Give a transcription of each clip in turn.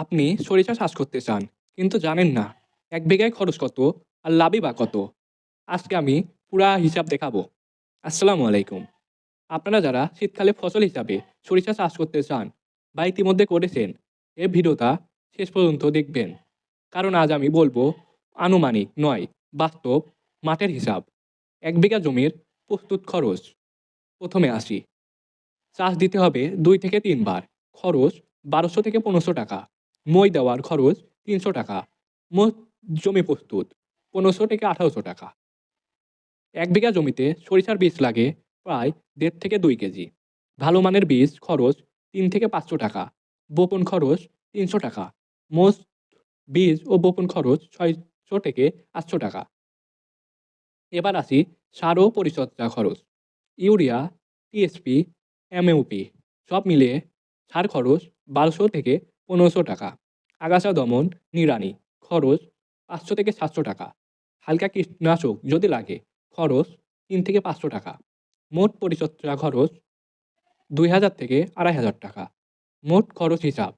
আপনি সরিষা চাষ করতে চান, কিন্তু জানেন না এক বিঘায় খরচ কত আর লাভই বা কত। আজকে আমি পুরা হিসাব দেখাবো। আসসালামু আলাইকুম। আপনারা যারা শীতকালে ফসল হিসাবে সরিষা চাষ করতে চান বা ইতিমধ্যে করেছেন, এ ভিডিওটা শেষ পর্যন্ত দেখবেন। কারণ আজ আমি বলব, আনুমানিক নয়, বাস্তব মাঠের হিসাব। এক বিঘা জমির প্রস্তুত খরচ। প্রথমে আসি। চাষ দিতে হবে দুই থেকে তিনবার। খরচ বারোশো থেকে পনেরোশো টাকা। মই দেওয়ার খরচ তিনশো টাকা, মোট জমি প্রস্তুত পনেরোশো থেকে আঠারোশো টাকা। এক বিঘা জমিতে সরিষার বীজ লাগে প্রায় দেড় থেকে দুই কেজি। ভালো মানের বীজ খরচ তিন থেকে পাঁচশো টাকা, বপন খরচ তিনশো টাকা, মোট বীজ ও বপন খরচ ছয়শো থেকে আটশো টাকা। এবার আসি সার ও পরিচর্যা খরচ, ইউরিয়া, টিএসপি এমইউপি সব মিলিয়ে সার খরচ বারোশো থেকে পনেরোশো টাকা। আগাছা দমন, নিড়ানি, খরচ পাঁচশো থেকে সাতশো টাকা। হালকা কীটনাশক যদি লাগে, খরচ তিন থেকে পাঁচশো টাকা। মোট পরিচর্যা খরচ দুই হাজার থেকে আড়াই হাজার টাকা। মোট খরচ হিসাব।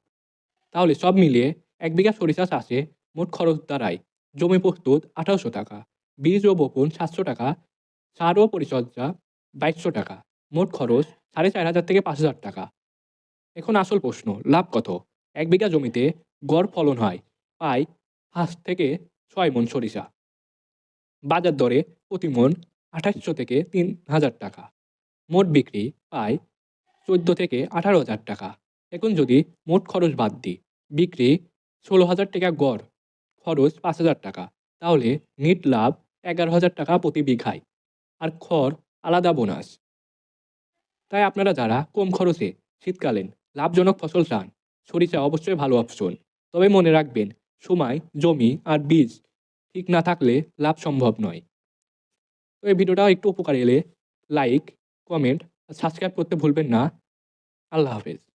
তাহলে সব মিলিয়ে এক বিঘা সরিষা চাষে মোট খরচ দাঁড়ায় জমি প্রস্তুত আঠারোশো টাকা, বীজ ও বপন সাতশো টাকা, সার ও পরিচর্যা বাইশশো টাকা, মোট খরচ সাড়ে চার হাজার থেকে পাঁচ হাজার টাকা। এখন আসল প্রশ্ন, লাভ কত? এক বিঘা জমিতে গড় ফলন হয় প্রায় পাঁচ থেকে ছয় মন সরিষা। বাজার দরে প্রতি মন আঠাশশো থেকে তিন হাজার টাকা। মোট বিক্রি প্রায় চোদ্দ থেকে আঠারো হাজার টাকা। এখন যদি মোট খরচ বাদ দিই, বিক্রি ষোলো হাজার টাকা গড়, খরচ পাঁচ হাজার টাকা। তাহলে নিট লাভ এগারো হাজার টাকা প্রতি বিঘায়। আর খড় আলাদা বোনাস। তাই আপনারা যারা কম খরচে শীতকালীন লাভজনক ফসল চান সরিষা অবশ্যই ভালো অপশন তবে মনে রাখবেন, সময়, জমি আর বীজ ঠিক না থাকলে লাভ সম্ভব নয়। তো এই ভিডিওটা একটু উপকার এলে লাইক কমেন্ট আর সাবস্ক্রাইব করতে ভুলবেন না। আল্লাহ হাফেজ।